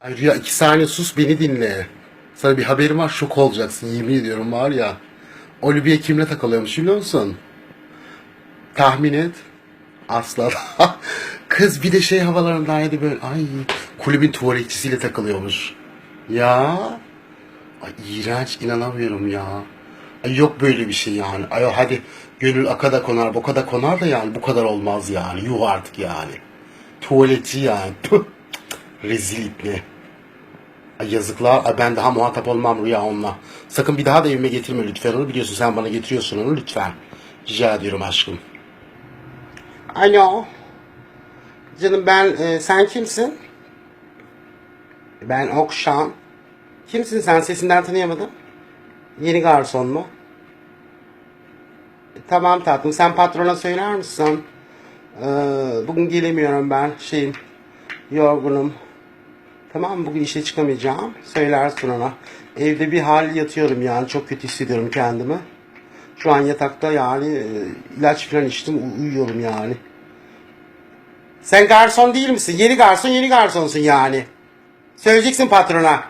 Ay Rüya iki saniye sus beni dinle. Sana bir haberim var şok olacaksın yemin ediyorum var ya. Olivia kimle takılıyormuş biliyor musun? Tahmin et. Asla. Kız bir de şey havalarındaydı böyle. Ay kulübün tuvaletçisiyle takılıyormuş. Ya. Ay iğrenç inanamıyorum ya. Ay yok böyle bir şey yani. Ay hadi gönül akada konar boka da konar da yani bu kadar olmaz yani. Yuh artık yani. Tuvaletçi yani. Rezil ipne. Yazıklar. Ben daha muhatap olmam Rüya onunla. Sakın bir daha da evime getirme lütfen onu. Biliyorsun sen bana getiriyorsun onu lütfen. Rica ediyorum aşkım. Alo. Canım ben e, sen kimsin? Ben Okşan. Kimsin sen? Sesinden tanıyamadım. Yeni garson mu? E, Tamam tatlım. Sen patrona söyler misin? Ee, bugün gelemiyorum ben. Şeyim yorgunum. Tamam bugün işe çıkamayacağım. Söylersin ona. Evde bir hal yatıyorum yani. Çok kötü hissediyorum kendimi. Şu an yatakta yani e, ilaç falan içtim. Uyuyorum yani. Sen garson değil misin? Yeni garson yeni garsonsun yani. Söyleyeceksin patrona.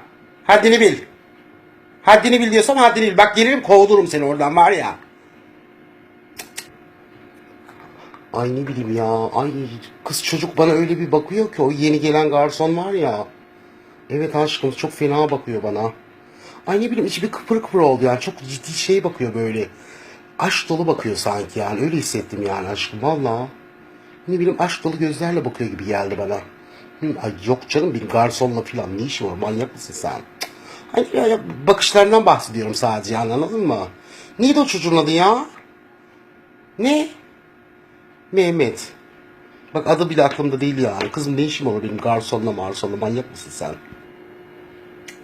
Haddini bil. Haddini bil diyorsam haddini bil. Bak gelirim kovudurum seni oradan var ya. Ay ne bileyim ya. Ay kız çocuk bana öyle bir bakıyor ki o yeni gelen garson var ya. Evet aşkım çok fena bakıyor bana. Ay ne bileyim içi bir kıpır kıpır oldu yani. Çok ciddi şey bakıyor böyle. Aşk dolu bakıyor sanki yani. Öyle hissettim yani aşkım valla. Ne bileyim aşk dolu gözlerle bakıyor gibi geldi bana. Ay yok canım bir garsonla falan ne işim var manyak mısın sen? Cık. Ya, ya, bakışlarından bahsediyorum sadece yani anladın mı? Neydi o çocuğun adı ya? Ne? Mehmet. Bak adı bile aklımda değil yani. Kızım ne işim olur benim garsonla marsonla manyak mısın sen?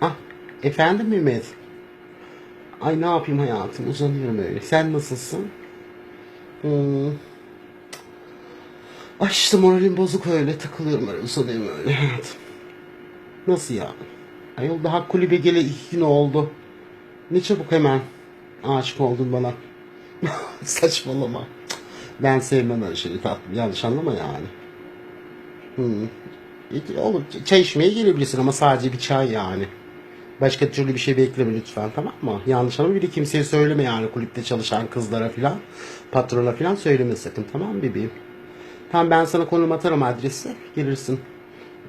Ha, efendim Mehmet? Ay ne yapayım hayatım uzanıyorum öyle. Sen nasılsın? Hmm. Ay işte moralim bozuk öyle takılıyorum öyle uzanıyorum öyle hayatım. Nasıl yani? Ayol daha kulübe gele iki gün oldu. Ne çabuk hemen aşık oldun bana. Saçmalama. Ben sevmem öyle şeyi tatlım. Yanlış anlama yani. Hmm. Olur. Çay içmeye gelebilirsin ama sadece bir çay yani. Başka türlü bir şey bekleme lütfen tamam mı? Yanlış anlama bir de kimseye söyleme yani kulüpte çalışan kızlara filan. Patrona filan söyleme sakın tamam mı bebeğim? Tamam ben sana konum atarım adresi. Gelirsin.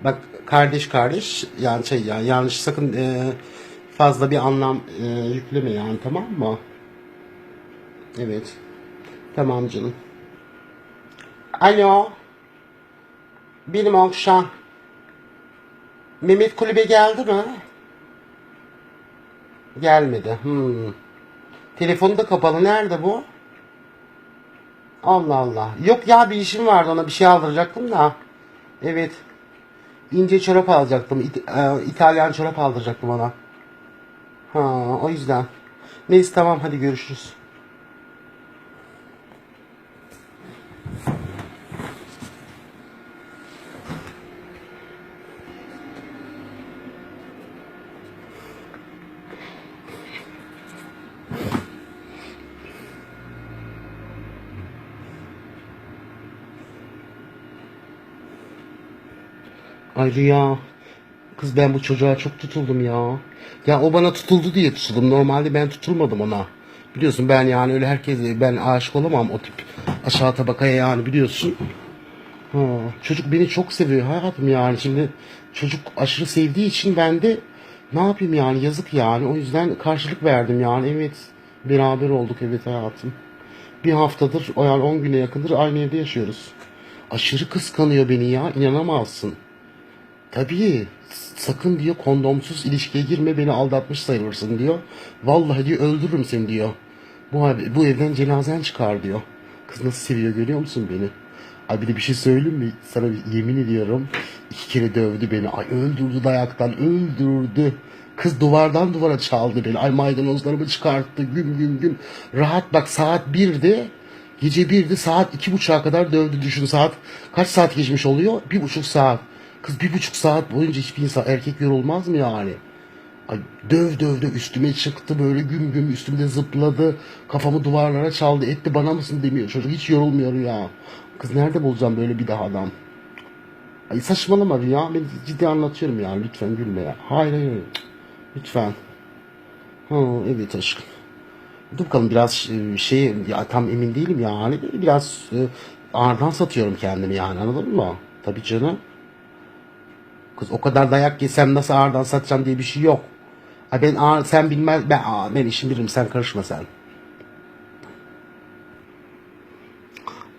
Bak kardeş kardeş yani şey yani yanlış sakın e, fazla bir anlam e, yükleme yani tamam mı? Evet. Tamam canım. Alo. Benim Okşan. Mehmet kulübe geldi mi? Gelmedi. Hmm. Telefonu da kapalı. Nerede bu? Allah Allah. Yok ya bir işim vardı ona bir şey aldıracaktım da. Evet. İnce çorap alacaktım. İt- e, İtalyan çorap aldıracaktım ona. Ha o yüzden. Neyse tamam hadi görüşürüz. Ay Rüya. Kız ben bu çocuğa çok tutuldum ya. Ya o bana tutuldu diye tutuldum. Normalde ben tutulmadım ona. Biliyorsun ben yani öyle herkese ben aşık olamam o tip aşağı tabakaya yani biliyorsun. Ha, çocuk beni çok seviyor hayatım yani şimdi çocuk aşırı sevdiği için ben de ne yapayım yani yazık yani o yüzden karşılık verdim yani evet beraber olduk evet hayatım. Bir haftadır yani 10 güne yakındır aynı evde yaşıyoruz. Aşırı kıskanıyor beni ya inanamazsın. Tabii sakın diyor kondomsuz ilişkiye girme beni aldatmış sayılırsın diyor. Vallahi diyor öldürürüm seni diyor. Bu, ev- bu evden cenazen çıkar diyor. Kız nasıl seviyor görüyor musun beni? Ay bir de bir şey söyleyeyim mi? Sana bir yemin ediyorum. iki kere dövdü beni. Ay öldürdü dayaktan öldürdü. Kız duvardan duvara çaldı beni. Ay maydanozlarımı çıkarttı güm güm güm. Rahat bak saat birde Gece birdi saat iki buçuğa kadar dövdü düşün saat. Kaç saat geçmiş oluyor? Bir buçuk saat. Kız bir buçuk saat boyunca hiçbir insan erkek yorulmaz mı yani? Ay döv döv döv üstüme çıktı böyle güm güm üstümde zıpladı. Kafamı duvarlara çaldı etti bana mısın demiyor çocuk hiç yorulmuyor ya. Kız nerede bulacağım böyle bir daha adam? Ay saçmalama ya. Ben ciddi anlatıyorum ya. Lütfen gülme ya. Hayır hayır. Lütfen. Ha, evet aşkım. Dur bakalım biraz e, şey ya tam emin değilim ya. Hani biraz e, ağırdan satıyorum kendimi yani anladın mı? Tabii canım. Kız o kadar dayak yesem nasıl ağırdan satacağım diye bir şey yok. Ha ben ağır, sen bilmez ben aa, ben işim bilirim sen karışma sen.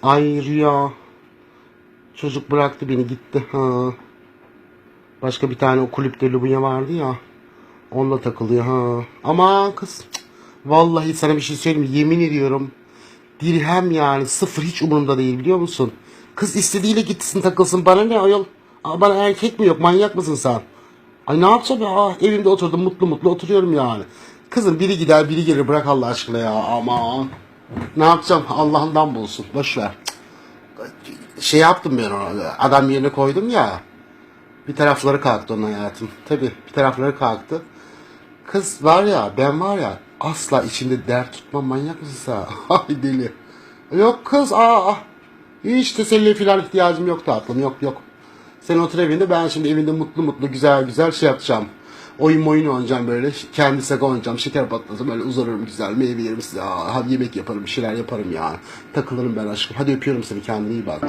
Ay Rüya. Çocuk bıraktı beni gitti. Ha. Başka bir tane o kulüpte Lubunya vardı ya. Onunla takılıyor ha. Ama kız vallahi sana bir şey söyleyeyim mi? yemin ediyorum. Dirhem yani sıfır hiç umurumda değil biliyor musun? Kız istediğiyle gitsin takılsın bana ne ayol? Aa, bana erkek mi yok manyak mısın sen? Ay ne yapacağım ya? Ah, evimde oturdum mutlu mutlu oturuyorum yani. Kızım biri gider biri gelir bırak Allah aşkına ya aman. Ne yapacağım Allah'ından bulsun boş ver. Şey yaptım ben ona adam yerine koydum ya. Bir tarafları kalktı onun hayatım. Tabi bir tarafları kalktı. Kız var ya ben var ya asla içinde dert tutmam manyak mısın sen? Ay deli. Yok kız aa. aa. Hiç teselli falan ihtiyacım yok tatlım yok yok. Sen otur evinde ben şimdi evinde mutlu mutlu güzel güzel şey yapacağım. Oyun oyun oynayacağım böyle. Kendi saka oynayacağım. Şeker patlatacağım. Böyle uzanırım güzel. Meyve yerim size. Aa, hadi yemek yaparım. Bir şeyler yaparım yani. Takılırım ben aşkım. Hadi öpüyorum seni. Kendine iyi bak.